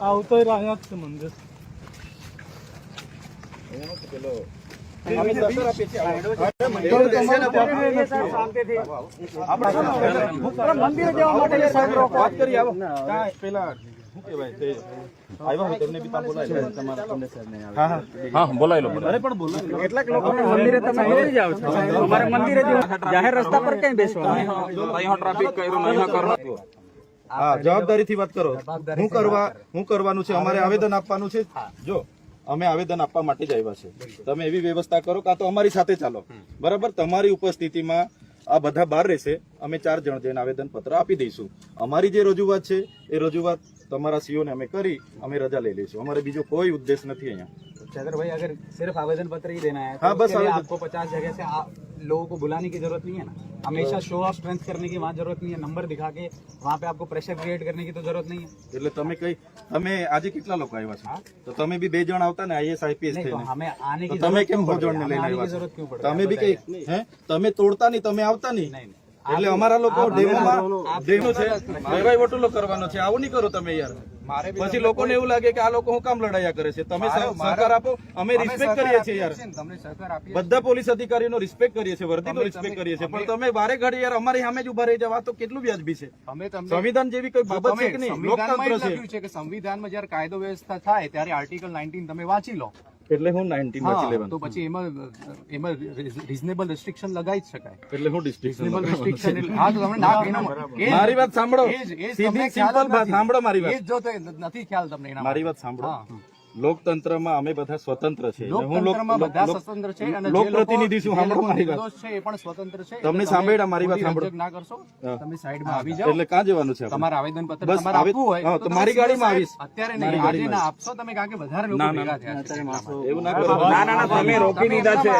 આવતો અહીંયા જ છે મંદિર મંદિરે જવા માટે વાત કરી આવો પેલા શું કહેવાય તે આવ્યા હોય તેમને બી ત્યાં બોલાય તમારા તમને હા હા હા બોલાય લો અરે પણ બોલો કેટલાક લોકો મંદિરે તમે આવી છો અમારે મંદિરે જાહેર રસ્તા પર કઈ બેસવા ટ્રાફિક કર્યું હા જવાબદારીથી વાત કરો હું કરવા હું કરવાનું છે અમારે આવેદન આપવાનું છે જો અમે આવેદન આપવા માટે જ આવ્યા છે તમે એવી વ્યવસ્થા કરો કાં તો અમારી સાથે ચાલો બરાબર તમારી ઉપસ્થિતિમાં આ બધા બહાર રહેશે અમે ચાર જણ જઈને આવેદન પત્ર આપી દઈશું અમારી જે રજૂઆત છે એ રજૂઆત તમારા સીઓને અમે કરી અમે રજા લઈ લઈશું અમારે બીજો કોઈ ઉદ્દેશ નથી અહીંયા अगर भाई अगर सिर्फ आवेदन पत्र ही देना है तो हाँ, बस उसके लिए आवेदन- आपको पचास जगह से आ, लोगों को बुलाने की जरूरत नहीं है ना हमेशा शो ऑफ स्ट्रेंथ करने की वहाँ जरूरत नहीं है नंबर दिखा के वहाँ पे आपको प्रेशर क्रिएट करने की तो जरूरत नहीं है એટલે તમે કઈ તમે આજે કેટલા લોકો આવ્યા છો તો તમે બી બે જણ આવતા ને આઈએસ આઈપીએસ नहीं तो થઈને हमें आने તો की તમે जरूरत કેમ क्यों पड़ ભોજન रही है? લઈને हमें आने की આવ્યા जरूरत છો क्यों पड़ रही है? તમે બી કઈ હે તમે તોડતા નહીં તમે આવતા નહીં नहीं नहीं એટલે અમારા લોકો ડેમોમાં ડેમો છે વેવાઈ વટુલો કરવાનો છે આવું નહીં કરો તમે યાર પછી લોકોને એવું લાગે કે આ લોકો હું કામ લડાયા કરે છે? તમે સહકાર આપો અમે રિસ્પેક્ટ કરીએ છીએ યાર. બધા પોલીસ અધિકારીનો રિસ્પેક્ટ કરીએ છીએ વર્દીનો રિસ્પેક્ટ કરીએ છીએ. પણ તમે વારે ઘડી યાર અમારી સામે જ ઊભા રહી જવા તો કેટલું વ્યાજબી છે? સંવિધાન જેવી કોઈ બાબત છે કે નહીં? લોકતંત્ર છે. સંવિધાનમાં જ્યારે કાયદો વ્યવસ્થા થાય ત્યારે આર્ટિકલ નાઇન્ટીન તમે વાંચી લો. એટલે હું નાઇન્ટીનમાં હા, લેવાનું. તો પછી એમાં એમાં રિઝનેબલ રેસ્ટ્રિક્શન લગાવી જ શકાય. એટલે હું રિઝનેબલ રેસ્ટ્રિક્શન હા તો તમને ના મારી વાત સાંભળો. સીધી સિમ્પલ વાત સાંભળો મારી વાત. જ જો તો નથી ખ્યાલ તમને એના મારી વાત સાંભળો. હા. લોકતંત્રમાં અમે બધા સ્વતંત્ર છે. લોકતંત્રમાં બધા સ્વતંત્ર છે અને લોક પ્રતિનિધિ છું સાંભળો મારી વાત. છે એ પણ સ્વતંત્ર છે. તમને સાંભળ્યા મારી વાત સાંભળો. ના કરશો. તમે સાઈડમાં આવી જાઓ. એટલે ક્યાં જવાનું છે તમારા આવેદન પત્ર તમારે આપવું હોય તો મારી ગાડીમાં આવીશ. અત્યારે નહીં આજે ના આપશો તમે કારણ કે વધારે લોકો ભેગા થયા છે એવું ના કરો. ના ના તમે રોકી દીધા છે.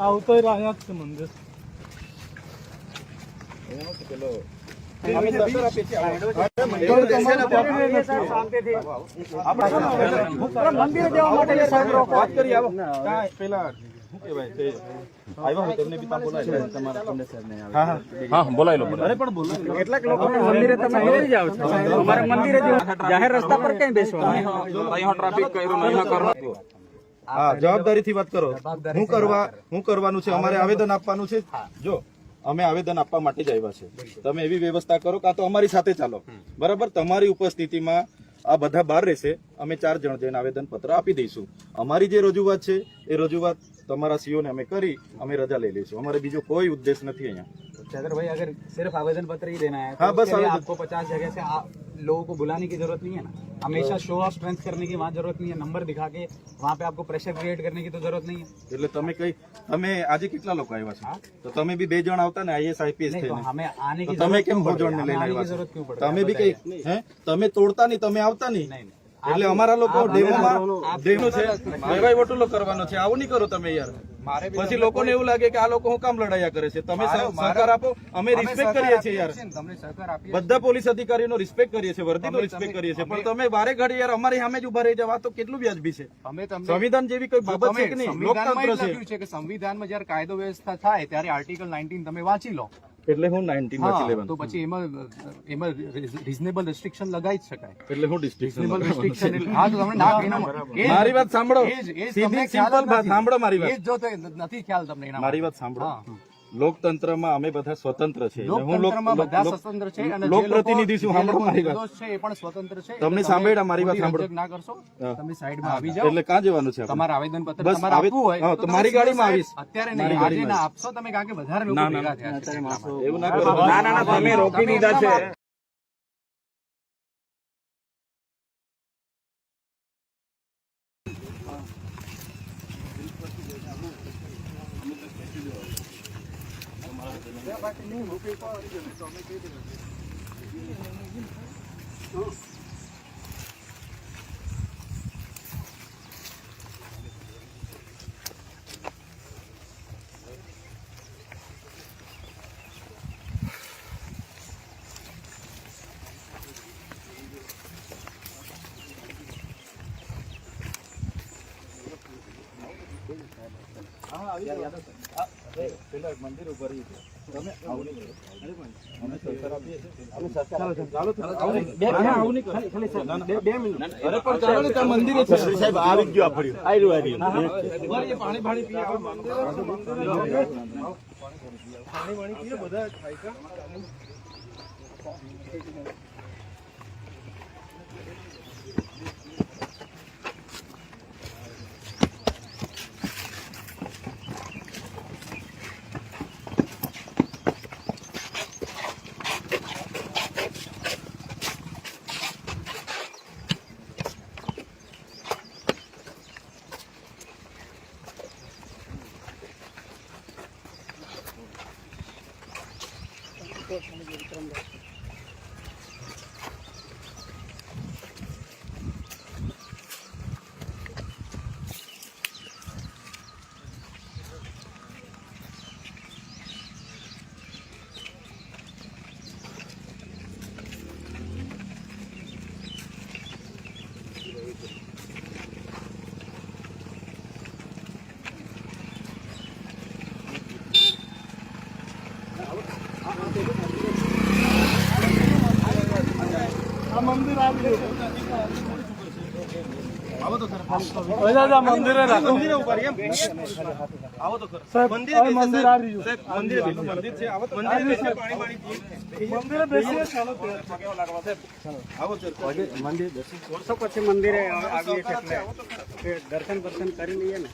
આવતો રહ્યા જ છે મંદિર. મંદિરે જવા માટે વાત કરી આવો. પેલા જાહેર રસ્તા પર કઈ બેસવાનું ટ્રાફિક કર્યું હા જવાબદારીથી વાત કરો. હું કરવા હું કરવાનું છે અમારે આવેદન આપવાનું છે? જો અમે આવેદન આપવા માટે જ આવ્યા છે. તમે એવી વ્યવસ્થા કરો કાં તો અમારી સાથે ચાલો. બરાબર? તમારી ઉપસ્થિતિમાં આ બધા બહાર રહેશે. અમે ચાર જણ જઈને આવેદન પત્ર આપી દઈશું. અમારી જે રજૂઆત છે એ રજૂઆત તમારા સીઓને અમે કરી અમે રજા લઈ લઈશું. અમારે બીજો કોઈ ઉદ્દેશ નથી અહીંયા. चंद्र भाई अगर सिर्फ आवेदन पत्र ही देना है तो हाँ, बस उसके लिए आवेदन- आपको पचास जगह से आ, लोगों को बुलाने की जरूरत नहीं है ना हमेशा शो ऑफ स्ट्रेंथ करने की वहाँ जरूरत नहीं है नंबर दिखा के वहाँ पे आपको प्रेशर क्रिएट करने की तो जरूरत नहीं है એટલે તમે કઈ તમે આજે કેટલા લોકો આવ્યા છો તો તમે બી બે જણ આવતા ને આઈએસ આઈપીએસ नहीं तो થઈને हमें आने की તો તમે जरूरत કેમ क्यों पड़ ભોજન रही ને है? લઈને हमें आने की આવ્યા जरूरत છો क्यों पड़ रही है? તમે બી કઈ હે તમે તોડતા નહીં તમે આવતા નહીં नहीं नहीं એટલે અમારા લોકો ડેમોમાં ડેમો છે. લેવાય વટુલો કરવાનો છે. આવું નહીં કરો તમે યાર. પછી લોકોને એવું લાગે કે આ લોકો હું કામ લડાયા કરે છે? તમે સહકાર આપો. અમે રિસ્પેક્ટ કરીએ છીએ યાર. બધા પોલીસ અધિકારીનો રિસ્પેક્ટ કરીએ છીએ વર્દીનો રિસ્પેક્ટ કરીએ છીએ. પણ તમે વારે ઘડી યાર અમારી સામે જ ઊભા રહી જવા તો કેટલું વ્યાજબી છે. સંવિધાન જેવી કોઈ બાબત છે કે નહીં? લોકતંત્ર છે. કે સંવિધાનમાં જયારે કાયદો વ્યવસ્થા થાય ત્યારે આર્ટિકલ 19 તમે વાંચી લો. એટલે હું નાઇન્ટીનમાં હા, લેવાનું તો પછી એમાં એમાં રિઝનેબલ રેસ્ટ્રિક્શન લગાવી જ શકાય. એટલે હું રિસ્ટ્રિક્શન રેસ્ટ્રિક્શન હા તો તમને ના એનો મારી વાત સાંભળો. સીધી સિમ્પલ વાત સાંભળો મારી વાત. એ જો તો નથી ખ્યાલ તમને એના મારી વાત સાંભળો. હા. લોકતંત્રમાં અમે બધા સ્વતંત્ર છે હું બધા સ્વતંત્ર છે અને લોક પ્રતિનિધિ છું સાંભળો મારી વાત. છે એ પણ સ્વતંત્ર છે. તમને સાંભળ્યા મારી વાત સાંભળો. ના કરશો? તમે સાઈડમાં આવી જાઓ. એટલે ક્યાં જવાનું છે તમારા આવેદન પત્ર તમારે આપવું હોય તો મારી ગાડીમાં આવીશ. અત્યારે નહીં આજે ના આપશો તમે કારણ કે વધારે લોકો ભેગા થયા છે એવું ના કરો. ના ના ના તમે રોકી દીધા છે અરે પણ ચાલો ને ત્યાં મંદિરે છે સાહેબ આવી ગયો પાણી પાણી પીએ બધા ખાય છે. મંદિરે રાખો મંદિરે ઊભા રહી એમ આવો તો ખરો સાહેબ મંદિરે હવે બેસો, મંદિર સાહેબ. આ રહ્યું સાહેબ, મંદિરે બેસો, મંદિર છે આવો તો મંદિરે બેસો, પાણી પાણી પીએ. મંદિરે બેસીએ ચાલો આવો સર વર્ષો પછી મંદિરે આવીએ દર્શન દર્શન કરી લઈએ ને.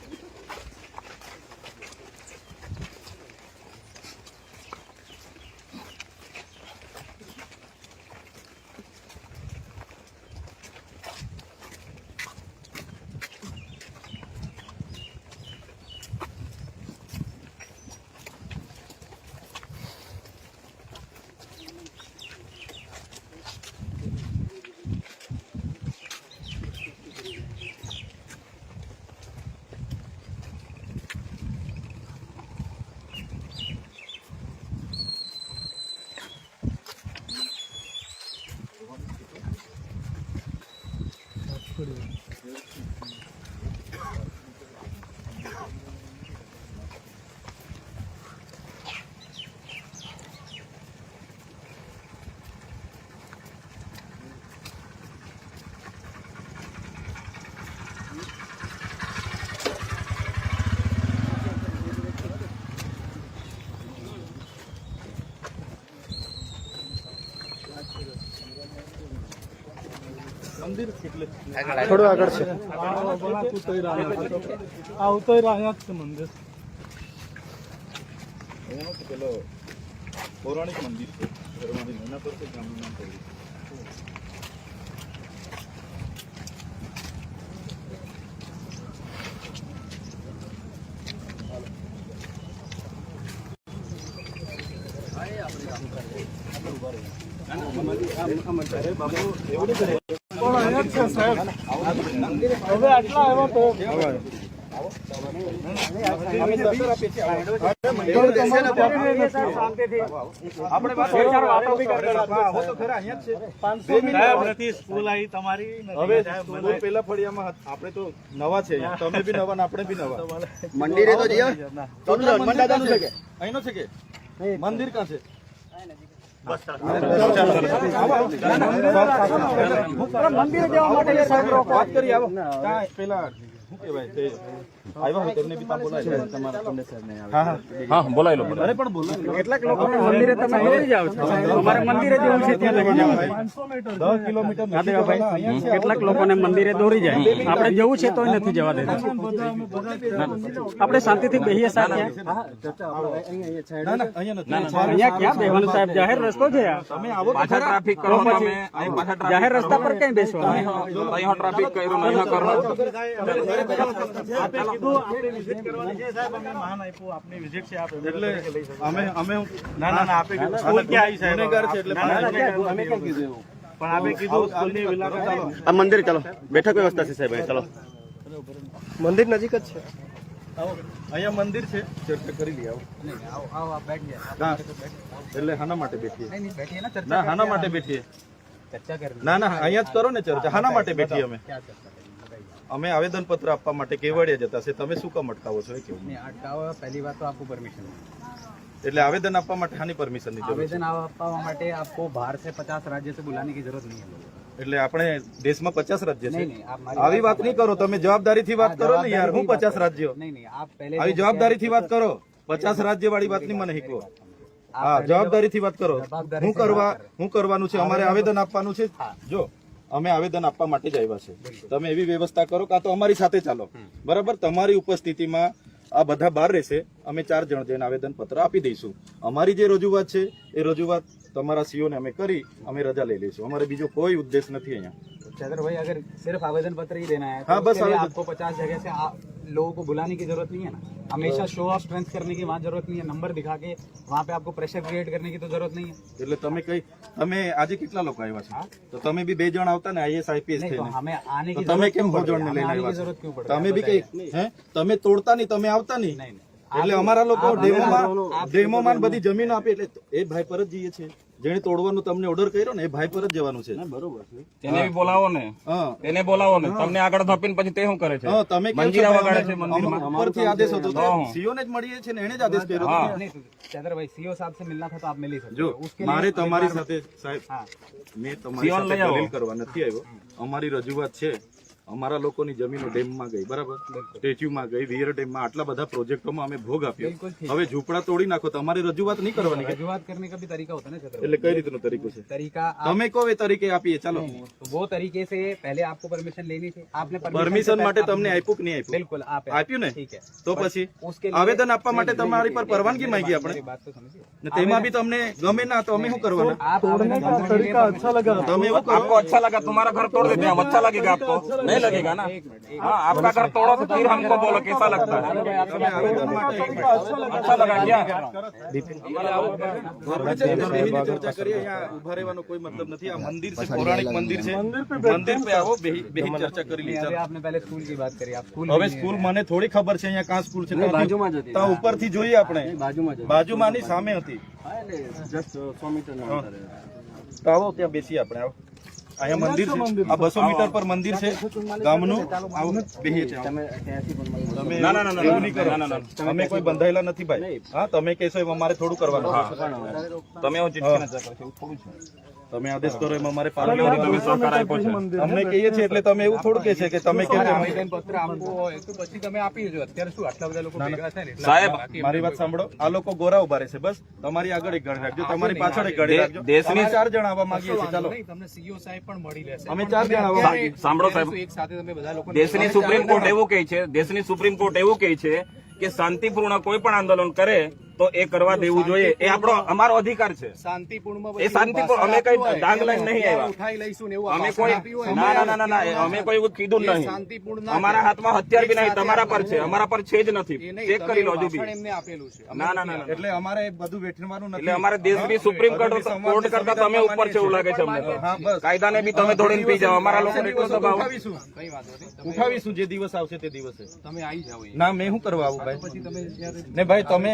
આ ઉતર અહીંયા જ છે. મંદિર પેલો પૌરાણિક મંદિર છે ઘરમાંથી એના પર ગામનું નામ પડ્યું પણ બાબુ જ છે સાહેબ તો આપણે નવા છે તમે બી નવા આપણે બી નવા મંદિરે તો મંદિર છે? અહીંનો છે કે મંદિર ક્યાં છે મંદિરે જવા માટે સાહેબ વાત કરી આવો પેલા તે કેટલાક લોકો મંદિરે તમે દોરી જાઓ છો. અમારે મંદિરે જવું છે ત્યાં લગી દસ કિલોમીટર નથી જવાના. અહીંયા છે. કેટલાક લોકોને મંદિરે દોરી જાય. આપણે જવું છે તોય નથી જવા દેતા. આપણે શાંતિથી બેહીએ સાહેબ ત્યાં. ના ના અહીંયા ક્યાં બેહવાનું સાહેબ? જાહેર રસ્તો છે તો. ટ્રાફિક કરવાનો અમે અહીં પાછા ટ્રાફિક જાહેર રસ્તા પર ક્યાંય બેસવાનું? ટ્રાફિક કર્યું મંદિર ચાલો. બેઠક વ્યવસ્થા છે સાહેબ ચાલો. મંદિર નજીક જ છે. અહીંયા મંદિર છે. ચર્ચા કરી લઈએ આવો. એટલે હાના માટે બેઠીએ. ના હાના માટે બેઠીએ. ના ના અહીંયા જ કરો ને ચર્ચા. હાના માટે બેઠીએ અમે. અમે આવેદન પત્ર આપવા માટે કેવડિયા જતા છે તમે શું કામ અટકાવો છો એ કેવું नहीं अटकाव पहली बात तो आपको परमिशन એટલે આવેદન આપવા માટે હાની પરમિશન ની જરૂર છે आवेदन આપવા માટે आपको बाहर से पचास राज्य से बुलाने की जरूरत नहीं है એટલે આપણે દેશમાં પચાસ રાજ્ય नहीं છે नहीं आप हमारी આવી વાત નહીં કરો તમે જવાબદારીથી વાત કરો ને યાર હું પચાસ રાજ્યો नहीं नहीं आप पहले આવી જવાબદારીથી વાત કરો પચાસ રાજ્ય વાળી વાત નહીં મને શીખવો હા જવાબદારીથી વાત કરો હું કરવા હું કરવાનું છે અમારે આવેદન આપવાનું છે જો અમે આવેદન આપવા માટે જ આવ્યા છે. તમે એવી વ્યવસ્થા કરો કાં તો અમારી સાથે ચાલો. બરાબર? તમારી ઉપસ્થિતિમાં આ બધા બહાર રહેશે. અમે ચાર જણ જઈને આવેદન પત્ર આપી દઈશું. અમારી જે રજૂઆત છે એ રજૂઆત તમારા સીઓને અમે કરી અમે રજા લઈ લઈશું. અમારે બીજો કોઈ ઉદ્દેશ નથી અહીંયા. चंद्र भाई अगर सिर्फ आवेदन पत्र ही देना है तो हाँ, बस उसके लिए आवेदन- आपको पचास जगह से आ- लोगों को बुलाने की जरूरत नहीं है ना हमेशा शो ऑफ स्ट्रेंथ करने की वहाँ जरूरत नहीं है नंबर दिखा के वहाँ पे आपको प्रेशर क्रिएट करने की तो जरूरत नहीं है એટલે તમે કઈ તમે આજે કેટલા લોકો આવ્યા છે તો તમે બી બે જણ આવતા ને આઈએસ આઈપીએસ नहीं तो થઈને हमें आने તો की તમે जरूरत કેમ क्यों पड़ ભોજન रही है? લઈને हमें आने की આવ્યા जरूरत છો? क्यों पड़ रही है? તમે બી કઈ હે તમે તોડતા નહીં તમે આવતા નહીં नहीं नहीं એટલે અમારા લોકો ડેમોમાં ડેમોમાં ને બધી જમીન આપી એટલે એ ભાઈ પર જ જઈએ છે જેને તોડવાનો તમને ઓર્ડર કર્યો ને એ ભાઈ પર જ જવાનું છે. બરોબર છે. બી બોલાવો ને. તેને બોલાવો ને. તમને આગળ ધપીને પછી તે શું કરે છે? તમે મંજીરા વગાડે છે મંદિરમાં. આદેશ હતો સીઓ ને જ મળીએ છે ને એને જ આદેશ કર્યો હતો. સીઓ સાહેબ સે મિલના થા આપ મિલી શકો. જો મારે તમારી સાથે સાહેબ મેં તમારી સાથે દલીલ કરવા નથી આવ્યો. અમારી રજૂઆત છે. અમારા લોકોની જમીનો ડેમમાં ગઈ બરાબર સ્ટેચ્યુમાં ગઈ વિયર ડેમમાં આટલા બધા પ્રોજેક્ટોમાં અમે ભોગ આપ્યો बिल्कुल ठीक હવે ઝૂંપડા તોડી નાખો તમારી રજૂઆત નહીં કરવાની કે? रजुआत करने का भी तरीका होता है ना चंद्र એટલે કઈ રીતનો તરીકો છે तरीका आप તમે કહો એ તરીકે આપીએ ચાલો तो वो तरीके से पहले आपको परमिशन लेनी थी आपने permission પરમિશન से માટે पहले- તમને આપ્યું કે નહીં આપ્યું बिल्कुल आप આપ્યું ને ठीक है તો પછી उसके लिए આવેદન આપવા માટે તમારી પર પરવાનગી માંગી આપણે मेरी बात तो समझिए ને તેમાં બી તમને ગમે ના તો અમે શું કરવાના आप आवेदन करने के लिए तरीका अच्छा लगा તમે એવું કરો आपको अच्छा लगा तुम्हारा घर तोड़ देते हैं हम अच्छा लगेगा आपको नहीं लगेगा ना हाँ आपका घर तोड़ो तो फिर हमको बोलो कैसा लगता है તમે આવેદન માટે अच्छा लगा क्या બેહીને ચર્ચા કરીએ અહીંયા ઉભા રહેવાનો કોઈ મતલબ નથી આ મંદિર છે પૌરાણિક મંદિર છે મંદિર पे આવો બેહી બેહી ચર્ચા કરી લઈએ अभी ચાલો. आपने पहले स्कूल की बात करी आप स्कूल હવે સ્કૂલ મને થોડી ખબર છે અહીંયા કાં સ્કૂલ છે બાજુમાં ત્યાં ઉપરથી જોઈએ આપણે બાજુમાંની સામે હતી હા. તો આવો ત્યાં બેસીએ આપણે આવો અહીંયા મંદિર છે. આ બસો મીટર પર મંદિર છે. ગામનું. આવું. બેહીએ છે. ના, ના, ના, એવું નહીં કરો. અમે કોઈ બંધાયેલા નથી ભાઈ. હા તમે કહેશો એમ અમારે થોડું કરવાનું. તમે હું. થોડું છે. તમે આદેશ કરો એમ અમારે પાલન કરવાનું તમે સહકાર આપ્યો છે. અમને કહીએ છીએ એટલે તમે એવું થોડું કે છે કે તમે કેમ આવેદન પત્ર આપવું હોય તો પછી તમે આપી દેજો. અત્યારે શું આટલા બધા લોકો ભેગા થાય ને સાહેબ, મારી વાત સાંભળો. આ લોકો ગોરા ઊભા રહેશે બસ. તમારી આગળ એક ગણ રાખજો. તમારી પાછળ એક ગણ રાખજો. દેશની- ચાર જણ આવવા માંગીએ છીએ. ચાલો. નહીં, તમને સીઓ સાહેબ પણ મળી લેશે અમે ચાર જણા સાંભળો સાહેબ. એક સાથે તમે બધા લોકો દેશની સુપ્રીમ કોર્ટ એવું કહે છે દેશની સુપ્રીમ કોર્ટ એવું કહે છે કે શાંતિપૂર્ણ કોઈ પણ આંદોલન કરે તો એ કરવા દેવું જોઈએ. એ આપણો અમારો અધિકાર છે. શાંતિપૂર્ણ એ શાંતિપૂર્ણ- અમે કઈ ડાંગ લઈને નહીં આવ્યા. ઉઠાઈ લઈશું એવું અમે કોઈ ના ના ના ના ના. અમે કોઈ એવું કીધું નહીં. શાંતિપૂર્ણ અમારા હાથમાં હથિયાર બી નહીં. તમારા પર છે. અમારા પર છે જ નથી. ચેક કરી લો હજુ બી. એમને આપેલું છે. ના ના ના એટલે અમારે બધું વેઠવાનું નથી. એટલે અમારે દેશની સુપ્રીમ કોર્ટ કોર્ટ કરતા તમે ઉપર છે એવું લાગે છે અમને. કાયદાને બી તમે ધોડીને પી જાઓ અમારા લોકો એટલો દબાવ. ઉઠાવીશું. જે દિવસ આવશે તે દિવસે. તમે આવી જાઓ ના મેં શું કરવા આવું ભાઈ? પછી તમે ને ભાઈ તમે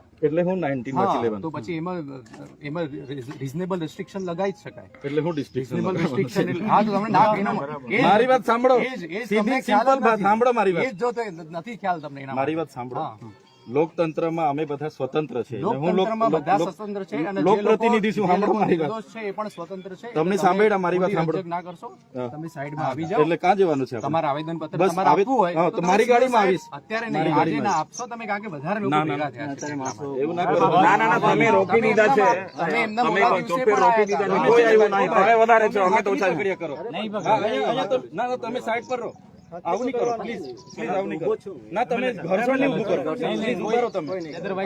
એટલે હું નાઇન્ટીન હા, લેવાનું તો પછી એમાં એમાં રિઝનેબલ રેસ્ટ્રિક્શન લગાવી જ શકાય. એટલે હું રિઝનેબલ રેસ્ટ્રિક્શન એટલે હા તો તમને ના એનો- મારી વાત સાંભળો. સીધી સિમ્પલ વાત સાંભળો મારી વાત. એ જો તે નથી ખ્યાલ તમને એના મારી વાત સાંભળો. હા. લોકતંત્રમાં અમે બધા સ્વતંત્ર છે. અને હું લોક- લોકતંત્રમાં બધા સ્વતંત્ર છે અને લોકપ્રતિનિધિ છું. સાંભળો મારી વાત. છે એ પણ સ્વતંત્ર છે. તમને સાંભળ્યા મારી વાત સાંભળો. ના કરશો. તમે સાઈડમાં આવી જાઓ. એટલે ક્યાં જવાનું છે? તમારે આવેદન પત્ર તમારે આપવું હોય તો મારી ગાડીમાં આવીશ. અત્યારે નહીં આજે ના આપશો તમે કારણ કે વધારે લોકો ભેગા થયા છે. એવું ના કરો. ના ના ના તમે રોકી દીધા છે તમે એમના તમે ચોપે રોકી દીધા. છે કોઈ આવ્યું નહીં. તમે વધારે છો. અમે તો ઓછા. કરો. નહીં ના ના તમે સાઈડ પર રહો. આવું નહીં કરો પ્લીઝ પ્લીઝ આવું નહીં કરો. ના તમે ઘર્ષણ નહીં ઊભું કરો પ્લીઝ રહો તમે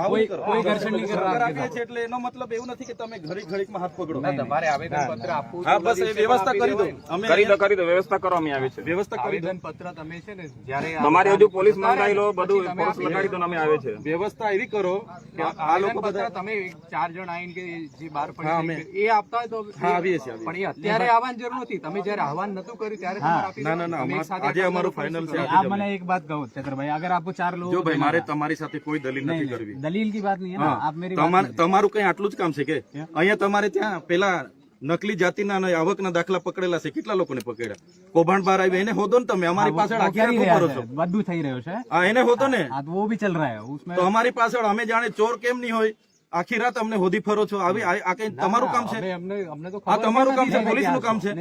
કોઈ કોઈ ઘર્ષણ નહીં કરવા આપીએ છે એટલે એનો મતલબ એવું નથી કે તમે ઘડી ઘડીકમાં હાથ પકડો. તમારે આવેદન પત્ર આપવું હા બસ એ વ્યવસ્થા કરી દો. અમે કરી દો કરી દો વ્યવસ્થા કરો અમે આવે છે. વ્યવસ્થા કરી દો. પત્ર તમે છે ને જ્યારે તમારે હજુ પોલીસ મંગાઈ લો બધું પોલીસ લગાડી દો અમે આવે છે. વ્યવસ્થા એવી કરો કે આ લોકો બધા તમે ચાર જણ આવીને કે જે બાર હા, પડી એ આપતા હોય તો હા, આવીએ છીએ, પણ એ અત્યારે આવવાની જરૂર નથી. તમે જ્યારે આહવાન નતું કર્યું ત્યારે ના ના ના આજે આટલા અમારું લોકો ફાઇનલ છે શું આજે आप જ અમે. मैंने एक बात कहूँ चतर भाई अगर आपको चार लोग જો ભાઈ મારે તમારી સાથે કોઈ દલીલ નથી કરવી दलील की बात नहीं है ना હા आप मेरी बात તમારે તમારું કઈ આટલું જ કામ છે કે અહીંયા તમારે ત્યાં પેલા નકલી જાતિના અને આવકના દાખલા પકડેલા છે કેટલા લોકોને પકડ્યા કૌભાંડ બહાર આવી એને હોદો ને તમે અમારી પાછળ वो આખી कर ही રાત रहा કરો છો है બધું થઈ રહ્યું છે હા એને હોતો ને હા તો वो भी चल रहा है उसमें તો અમારી પાછળ અમે જાણે ચોર કેમ નહીં હોય આખી રાત અમને હોદી ફરો છો. આવી આ કઈ તમારું કામ છે? આ તમારું કામ છે પોલીસનું કામ છે.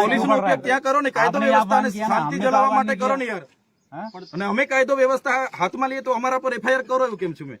પોલીસ નો ઉપયોગ ત્યાં કરો ને કાયદો વ્યવસ્થા શાંતિ જળવવા માટે કરો ને યાર. અને અમે કાયદો વ્યવસ્થા હાથમાં લઈએ તો અમારા પર એફઆઈઆર કરો એવું કેમ છું મેં?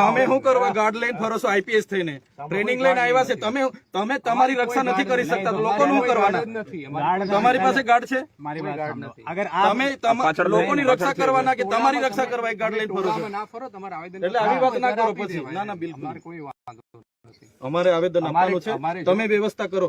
તમે શું કરવા ગાર્ડ લઈને ફરો છો આઈપીએસ થઈને? ટ્રેનિંગ લઈને આવ્યા છે તમે તમે તમારી રક્ષા નથી કરી શકતા લોકો શું કરવાના? તમારી પાસે ગાર્ડ છે? તમે લોકોની રક્ષા કરવાના કે તમારી રક્ષા કરવા ગાર્ડ લઈને ફરો છો? એટલે આવી વાત ના કરો પછી. ના ના બિલકુલ. અમારે આવેદન આપવાનું છે. તમે વ્યવસ્થા કરો.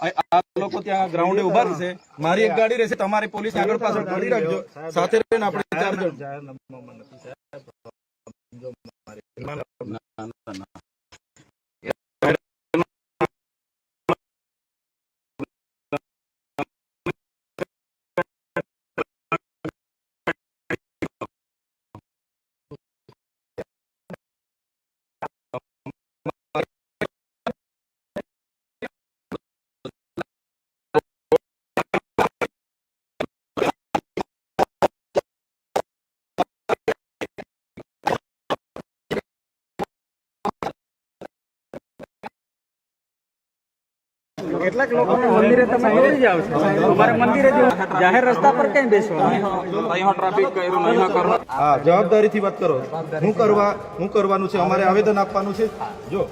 આ લોકો ત્યાં ગ્રાઉન્ડે ઊભા રહેશે. મારી એક ગાડી રહેશે તમારે પોલીસ આગળ પાછળ ગાડી રાખજો. સાથે રહીને આપણે ચાર જણ કેટલાક લોકો મંદિરે તમે દોડી જાઓ છો. અમારે મંદિરે જવું જાહેર રસ્તા પર કઈ બેસવાનું ટ્રાફિક કર્યું નહીં કરો હા જવાબદારીથી વાત કરો. શું કરવા હું કરવાનું છે અમારે આવેદન આપવાનું છે. જો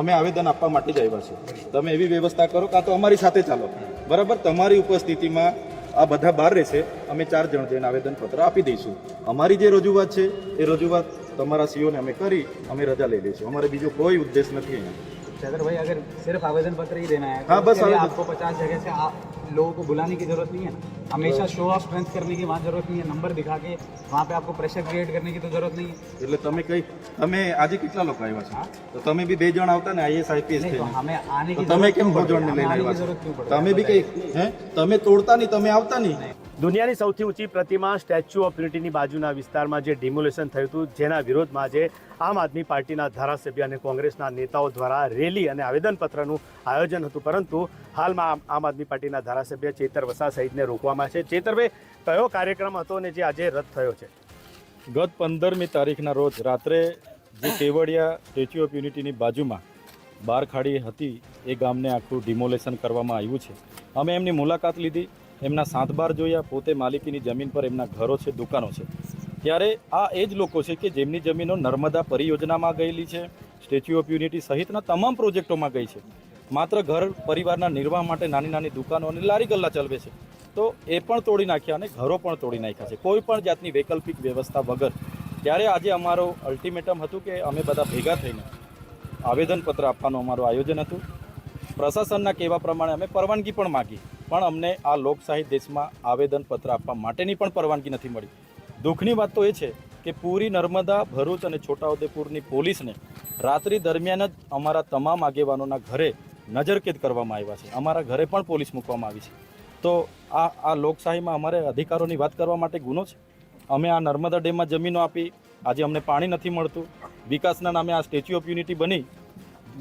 અમે આવેદન આપવા માટે જ આવ્યા છે તમે એવી વ્યવસ્થા કરો કાં તો અમારી સાથે ચાલો. બરાબર? તમારી ઉપસ્થિતિમાં આ બધા બહાર રહેશે. અમે ચાર જણ જઈને આવેદન પત્ર આપી દઈશું. અમારી જે રજૂઆત છે એ રજૂઆત તમારા સીઓને અમે કરી અમે રજા લઈ લઈશું. અમારે બીજો કોઈ ઉદ્દેશ નથી અહીંયા. चैदर भाई अगर सिर्फ आवेदन पत्र ही देना है तो हाँ, बस उसके लिए आवेदन- आपको पचास जगह से आप लोगों को बुलाने की जरूरत नहीं है ना हमेशा शो ऑफ स्ट्रेंथ करने की वहाँ जरूरत नहीं है नंबर दिखा के वहाँ पे आपको प्रेशर क्रिएट करने की तो जरूरत नहीं है એટલે તમે કઈ તમે આજે કેટલા લોકો આવ્યા છો તો તમે બી બે જણ આવતા ને આઈએસ આઈપીએસ नहीं तो થઈને हमें आने તો की તમે जरूरत કેમ क्यों ભોજન पड़ती है? લઈને हमें आने की આવ્યા जरूरत क्यों છો पड़ती है? તમે બી કઈ હે તમે તોડતા નહીં તમે આવતા નહીં દુનિયાની સૌથી ઊંચી પ્રતિમા સ્ટેચ્યુ ઓફ યુનિટીની બાજુના વિસ્તારમાં જે ડિમોલેશન થયું હતું જેના વિરોધમાં આજે આમ આદમી પાર્ટીના ધારાસભ્ય અને કોંગ્રેસના નેતાઓ દ્વારા રેલી અને આવેદનપત્રનું આયોજન હતું. પરંતુ હાલમાં આમ- આદમી પાર્ટીના ધારાસભ્ય ચેતર વસા સહિતને રોકવામાં છે. ચેતરભાઈ કયો કાર્યક્રમ હતો ને જે આજે રદ થયો છે? ગત પંદરમી તારીખના રોજ રાત્રે જે કેવડિયા સ્ટેચ્યુ ઓફ યુનિટીની બાજુમાં બાર ખાડી હતી, એ ગામને આખું ડિમોલેશન કરવામાં આવ્યું છે. અમે એમની મુલાકાત લીધી, એમના સાત બાર જોયા, પોતે માલિકીની જમીન પર એમના ઘરો છે, દુકાનો છે. ત્યારે આ એ જ લોકો છે કે જેમની જમીનો નર્મદા પરિયોજનામાં ગયેલી છે સ્ટેચ્યુ ઓફ યુનિટી સહિતના તમામ પ્રોજેક્ટોમાં ગઈ છે. માત્ર ઘર પરિવારના નિર્વાહ માટે નાની નાની દુકાનો અને લારી ગલ્લા ચલવે છે. તો એ પણ તોડી નાખ્યા અને ઘરો પણ તોડી નાખ્યા છે. કોઈ પણ જાતની વૈકલ્પિક વ્યવસ્થા વગર. ત્યારે આજે અમારો અલ્ટિમેટમ હતું કે અમે બધા ભેગા થઈને આવેદનપત્ર આપવાનું અમારું આયોજન હતું. પ્રશાસનના કહેવા પ્રમાણે અમે પરવાનગી પણ માગી. પણ અમને આ લોકશાહી દેશમાં આવેદનપત્ર આપવા માટેની પણ પરવાનગી નથી મળી. દુઃખની વાત તો એ છે કે પૂરી નર્મદા, ભરૂચ અને છોટાઉદેપુરની પોલીસને રાત્રિ દરમિયાન જ અમારા તમામ આગેવાનોના ઘરે નજરકેદ કરવામાં આવ્યા છે. અમારા ઘરે પણ પોલીસ મૂકવામાં આવી છે. તો આ આ લોકશાહીમાં અમારે અધિકારોની વાત કરવા માટે ગુનો છે? અમે આ નર્મદા ડેમમાં જમીનો આપી, આજે અમને પાણી નથી મળતું, વિકાસના નામે આ સ્ટેચ્યુ ઓફ યુનિટી બની,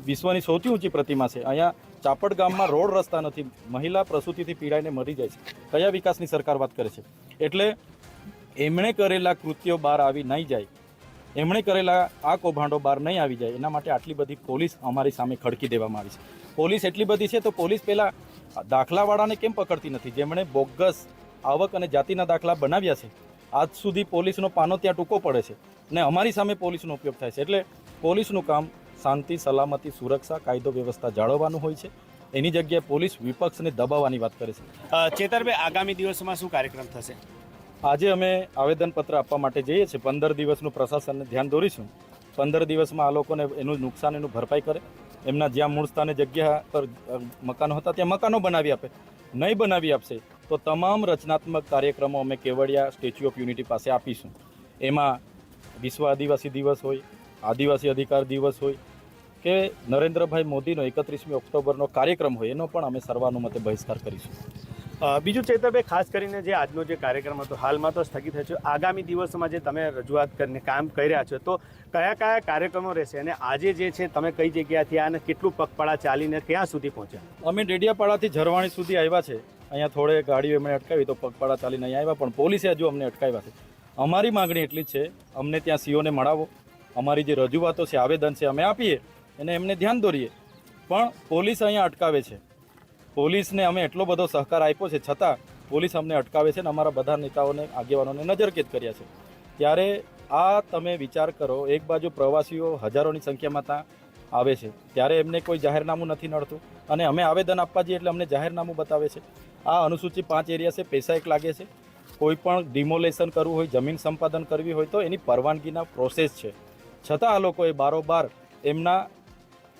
વિશ્વની સૌથી ઊંચી પ્રતિમા છે. અહીંયા ચાપડ ગામમાં રોડ રસ્તા નથી, મહિલા પ્રસૂતિથી પીડાઈને મરી જાય છે. કયા વિકાસની સરકાર વાત કરે છે? એટલે એમણે કરેલા કૃત્યો બહાર આવી નહીં જાય, એમણે કરેલા આ કૌભાંડો બહાર નહીં આવી જાય, એના માટે આટલી બધી પોલીસ અમારી સામે ખડકી દેવામાં આવી છે. પોલીસ એટલી બધી છે તો પોલીસ પહેલાં દાખલાવાળાને કેમ પકડતી નથી? જેમણે બોગસ આવક અને જાતિના દાખલા બનાવ્યા છે, આજ સુધી પોલીસનો પાનો ત્યાં ટૂંકો પડે છે ને અમારી સામે પોલીસનો ઉપયોગ થાય છે. એટલે પોલીસનું કામ શાંતિ, સલામતી, સુરક્ષા, કાયદો, વ્યવસ્થા જાળવવાનું હોય છે. એની જગ્યાએ પોલીસ વિપક્ષને દબાવવાની વાત કરે છે. ચેતરભાઈ, આગામી દિવસોમાં શું કાર્યક્રમ થશે? આજે અમે આવેદનપત્ર આપવા માટે જઈએ છીએ. પંદર દિવસનું પ્રશાસનને ધ્યાન દોરીશું. પંદર દિવસમાં આ લોકોને એનું નુકસાન, એનું ભરપાઈ કરે. એમના જ્યાં મૂળ સ્થાને જગ્યા પર મકાનો હતા, ત્યાં મકાનો બનાવી આપે. નહીં બનાવી આપશે, તો તમામ રચનાત્મક કાર્યક્રમો અમે કેવડિયા સ્ટેચ્યુ ઓફ યુનિટી પાસે આપીશું. એમાં વિશ્વ આદિવાસી દિવસ હોય, આદિવાસી અધિકાર દિવસ હોય, કે નરેન્દ્રભાઈ મોદીનો એકત્રીસમી ઓક્ટોબરનો કાર્યક્રમ હોય, એનો પણ અમે સર્વાનુમતે બહિષ્કાર કરીશું. બીજું ચેતરભાઈ, ખાસ કરીને જે આજનો જે કાર્યક્રમ હતો, હાલમાં તો સ્થગિત થયો છે. આગામી દિવસોમાં જે તમે રજૂઆત કરીને કામ કરી રહ્યા છો, તો કયા કયા કાર્યક્રમો રહેશે અને આજે જે છે, તમે કઈ જગ્યાથી અને કેટલું પગપાળા ચાલીને ક્યાં સુધી પહોંચ્યા? અમે ડેડિયાપાડાથી ઝરવાણી સુધી આવ્યા છે. અહીંયા થોડે ગાડીઓ એમણે અટકાવી, તો પગપાળા ચાલીને અહીંયા આવ્યા, પણ પોલીસે હજુ અમને અટકાવ્યા છે. અમારી માંગણી એટલી જ છે, અમને ત્યાં સીઓને મળાવો. અમારી જે રજૂઆતો છે, આવેદન છે, અમે આપીએ અને એમને ધ્યાન દોરીએ. પણ પોલીસ અહીંયા અટકાવે છે. પોલીસને અમે એટલો બધો સહકાર આપ્યો છે, છતાં પોલીસ અમને અટકાવે છે અને અમારા બધા નેતાઓને, આગેવાનોને નજરકેદ કર્યા છે. ત્યારે આ તમે વિચાર કરો, એક બાજુ પ્રવાસીઓ હજારોની સંખ્યામાં ત્યાં આવે છે, ત્યારે એમને કોઈ જાહેરનામું નથી નડતું. અને અમે આવેદન આપવા જઈએ એટલે અમને જાહેરનામું બતાવે છે. આ અનુસૂચિત પાંચ એરિયા છે, પૈસા એક લાગે છે. કોઈ પણ ડિમોલેશન કરવું હોય, જમીન સંપાદન કરવી હોય તો એની પરવાનગીના પ્રોસેસ છે. છતાં આ લોકોએ બારોબાર એમના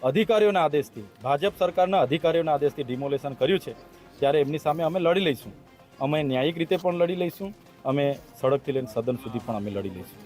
અધિકારીઓના આદેશથી, ભાજપ સરકારના અધિકારીઓના આદેશથી ડિમોલેશન કર્યું છે, ત્યારે એમની સામે અમે લડી લઈશું. અમે ન્યાયિક રીતે પણ લડી લઈશું, અમે સડકથી લઈને સદન સુધી પણ અમે લડી લઈશું.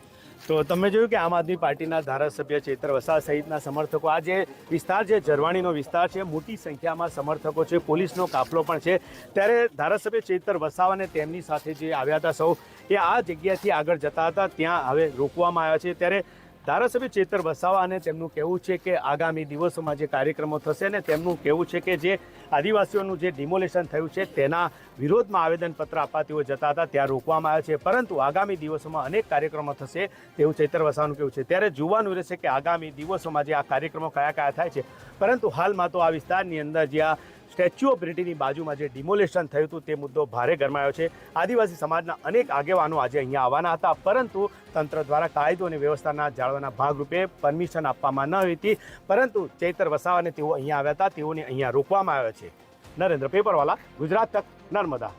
તો તમે જોયું કે આમ આદમી પાર્ટીના ધારાસભ્ય ચેતર વસા સહિતના સમર્થકો, આ જે વિસ્તાર છે, ઝરવાણીનો વિસ્તાર છે, મોટી સંખ્યામાં સમર્થકો છે, પોલીસનો કાફલો પણ છે. ત્યારે ધારાસભ્ય ચેતર વસાવાને તેમની સાથે જે આવ્યા હતા સૌ, એ આ જગ્યાથી આગળ જતા હતા, ત્યાં હવે રોકવામાં આવ્યા છે. ત્યારે ધારાસભ્ય ચેતર વસાવા અને તેમનું કહેવું છે કે આગામી દિવસોમાં જે કાર્યક્રમો થશે ને તેમનું કહેવું છે કે જે આદિવાસીઓનું જે ડિમોલેશન થયું છે તેના વિરોધમાં આવેદનપત્ર આપવા તેઓ જતા હતા, ત્યાં રોકવામાં આવ્યા છે. પરંતુ આગામી દિવસોમાં અનેક કાર્યક્રમો થશે તેવું ચેતર વસાવાનું કહેવું છે. ત્યારે જોવાનું રહેશે કે આગામી દિવસોમાં જે આ કાર્યક્રમો કયા કયા થાય છે. પરંતુ હાલમાં તો આ વિસ્તારની અંદર જે આ સ્ટેચ્યુ ઓફ યુનિટીની બાજુમાં જે ડિમોલેશન થયું હતું તે મુદ્દો ભારે ગરમાયો છે. આદિવાસી સમાજના અનેક આગેવાનો આજે અહીંયા આવવાના હતા, પરંતુ તંત્ર દ્વારા કાયદો અને વ્યવસ્થાના જાળવાના ભાગરૂપે પરમિશન આપવામાં ન આવી હતી. પરંતુ ચૈતર વસાવાને તેઓ અહીંયા આવ્યા હતા, તેઓને અહીંયા રોકવામાં આવ્યા છે. નરેન્દ્ર પેપરવાલા, ગુજરાત તક, નર્મદા.